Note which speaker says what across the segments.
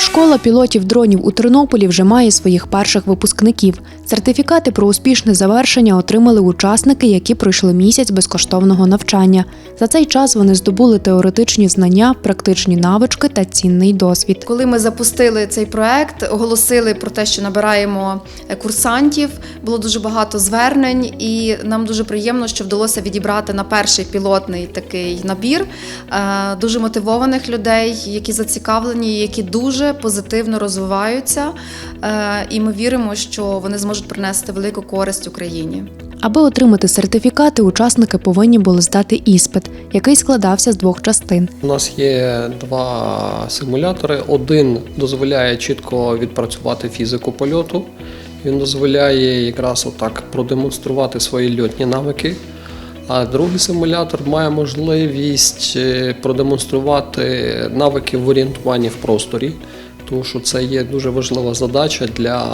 Speaker 1: Школа пілотів дронів у Тернополі вже має своїх перших випускників. Сертифікати про успішне завершення отримали учасники, які пройшли місяць безкоштовного навчання. За цей час вони здобули теоретичні знання, практичні навички та цінний досвід.
Speaker 2: Коли ми запустили цей проект, оголосили про те, що набираємо е, курсантів, було дуже багато звернень, і нам дуже приємно, що вдалося відібрати на перший пілотний такий набір е, дуже мотивованих людей, які зацікавлені, які дуже позитивно розвиваються. Е, І ми віримо, що вони зможуть принести велику користь Україні.
Speaker 1: Аби отримати сертифікати, учасники повинні були здати іспит, який складався з двох частин.
Speaker 3: У нас є два симулятори. Один дозволяє чітко відпрацювати фізику польоту. Він дозволяє якраз отак продемонструвати свої льотні навики. А другий симулятор має можливість е, продемонструвати навики в орієнтуванні в просторі. Тому що це є дуже важлива задача для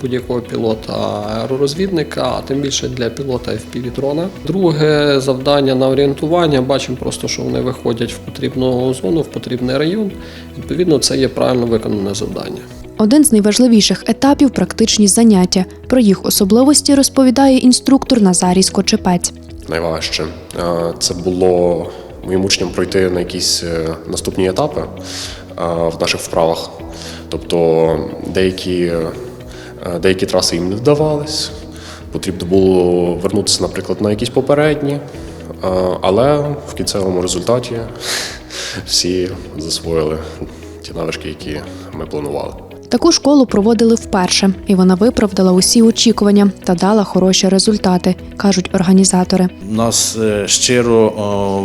Speaker 3: будь-якого пілота аеророзвідника, а тим більше для пілота FPV-дрона. Друге завдання на орієнтування. Бачимо просто, що вони виходять в потрібну зону, в потрібний район. Відповідно, це є правильно виконане завдання.
Speaker 1: Один з найважливіших етапів практичні заняття. Про їх особливості розповідає інструктор Назарій Скочепець.
Speaker 4: найважче. Е, Це було моїм учням пройти на якісь е, наступні етапи в наших вправах. Тобто деякі, е, деякі траси їм не вдавались, потрібно було вернутися, наприклад, на якісь попередні, Е, але в кінцевому результаті всі засвоїли ті навички, які ми планували.
Speaker 1: Таку школу проводили вперше, і вона виправдала усі очікування та дала хороші результати, кажуть організатори.
Speaker 5: Нас е, щиро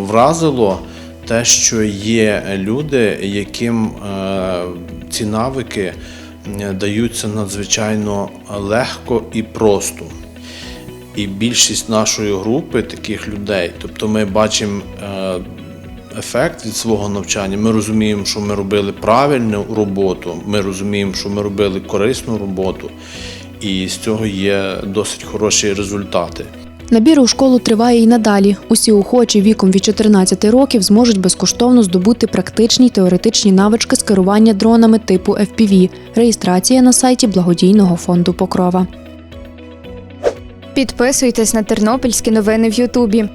Speaker 5: вразило те, що є люди, яким е, ці навики е, даються надзвичайно легко і просто. І більшість нашої групи таких людей, тобто ми бачимо е, ефект від свого навчання. Ми розуміємо, що ми робили правильну роботу, ми розуміємо, що ми робили корисну роботу, і з цього є досить хороші результати.
Speaker 1: Набір у школу триває і надалі. Усі охочі віком від 14 років зможуть безкоштовно здобути практичні теоретичні навички з керування дронами типу FPV. Реєстрація на сайті благодійного фонду Покрова.
Speaker 6: Підписуйтесь на тернопільські новини в Ютубі.